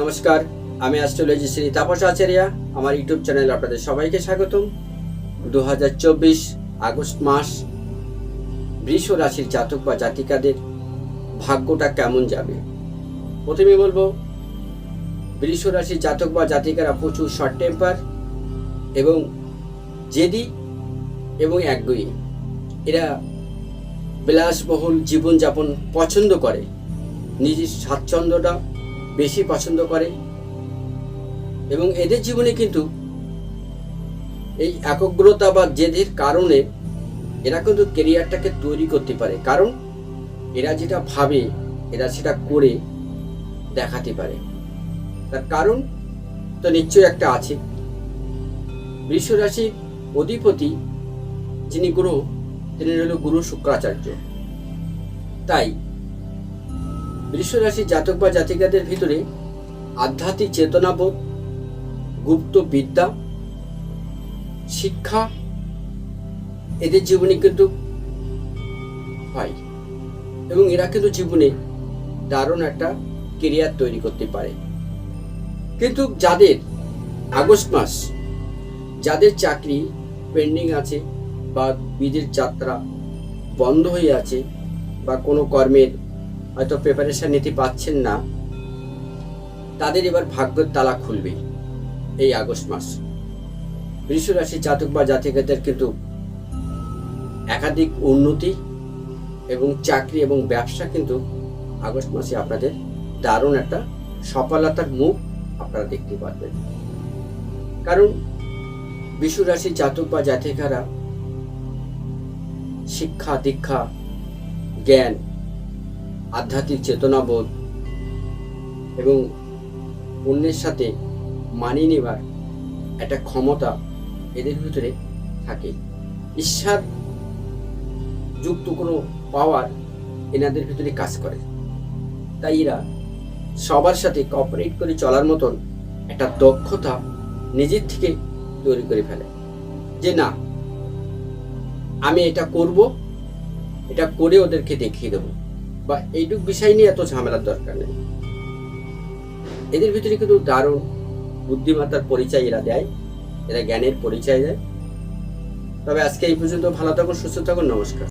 নমস্কার, আমি অ্যাস্ট্রোলজি শ্রী তাপস আচার্য। আমার ইউটিউব চ্যানেল আপনাদের সবাইকে স্বাগতম। দু হাজার চব্বিশ আগস্ট মাস, বৃষ রাশির জাতক বা জাতিকাদের ভাগ্যটা কেমন যাবে? প্রথমে বলব, বৃষ রাশির জাতক বা জাতিকারা প্রচুর শর্ট টেম্পার এবং জেদি এবং একগুই এরা বিলাসবহুল জীবনযাপন পছন্দ করে। নিজের স্বাচ্ছন্দ্যটা বেশি পছন্দ করে। এবং এদের জীবনে কিন্তু এই একগ্রতা বা জেদের কারণে এরা কিন্তু কেরিয়ারটাকে তৈরি করতে পারে। কারণ এরা যেটা ভাবে, এরা সেটা করে দেখাতে পারে। তার কারণ তো নিশ্চয়ই একটা আছে। বৃষ রাশির অধিপতি যিনি গুরু, তিনি হল গুরু শুক্রাচার্য। তাই বৃষ রাশির জাতক বা জাতিকাদের ভিতরে আধ্যাত্মিক চেতনাবোধ, গুপ্ত বিদ্যা, শিক্ষা এদের জীবনে কিন্তু হয় এবং এরা কিন্তু জীবনে দারুণ একটা কেরিয়ার তৈরি করতে পারে। কিন্তু যাদের আগস্ট মাস, যাদের চাকরি পেন্ডিং আছে বা বিদের যাত্রা বন্ধ হয়ে আছে বা কোনো কর্মের হয়তো প্রিপারেশন নিতে পাচ্ছেন না। তাদের এবার ভাগ্যের তালা খুলবে এই আগস্ট মাস। বৃষ রাশি জাতক বা জাতিকাদের কিন্তু একাধিক উন্নতি এবং চাকরি এবং ব্যবসা কিন্তু আগস্ট মাসে আপনাদের দারুণ একটা সফলতার মুখ আপনারা দেখতে পারবেন। কারণ বিশু রাশি জাতক বা জাতিকারা শিক্ষা, দীক্ষা, জ্ঞান আধ্যাত্মিক চেতনাবোধ এবং অন্যের সাথে মানিয়ে নেবার একটা ক্ষমতা এদের ভিতরে থাকে। ঈশ্বর যুক্ত কোনো পাওয়ার এনাদের ভিতরে কাজ করে। তাই এরা সবার সাথে কপারেট করে চলার মতন একটা দক্ষতা নিজের থেকে তৈরি করে ফেলে যে, না, আমি এটা করব, এটা করে ওদেরকে দেখিয়ে দেবো। বা এইটুক বিষয় নিয়ে এত ঝামেলার দরকার নেই। এদের ভিতরে কিন্তু দারুণ বুদ্ধিমত্তার পরিচয় এরা দেয়, এরা জ্ঞানের পরিচয় দেয়। তবে আজকে এই পর্যন্ত ভালো থাকুন, সুস্থ থাকুন, নমস্কার।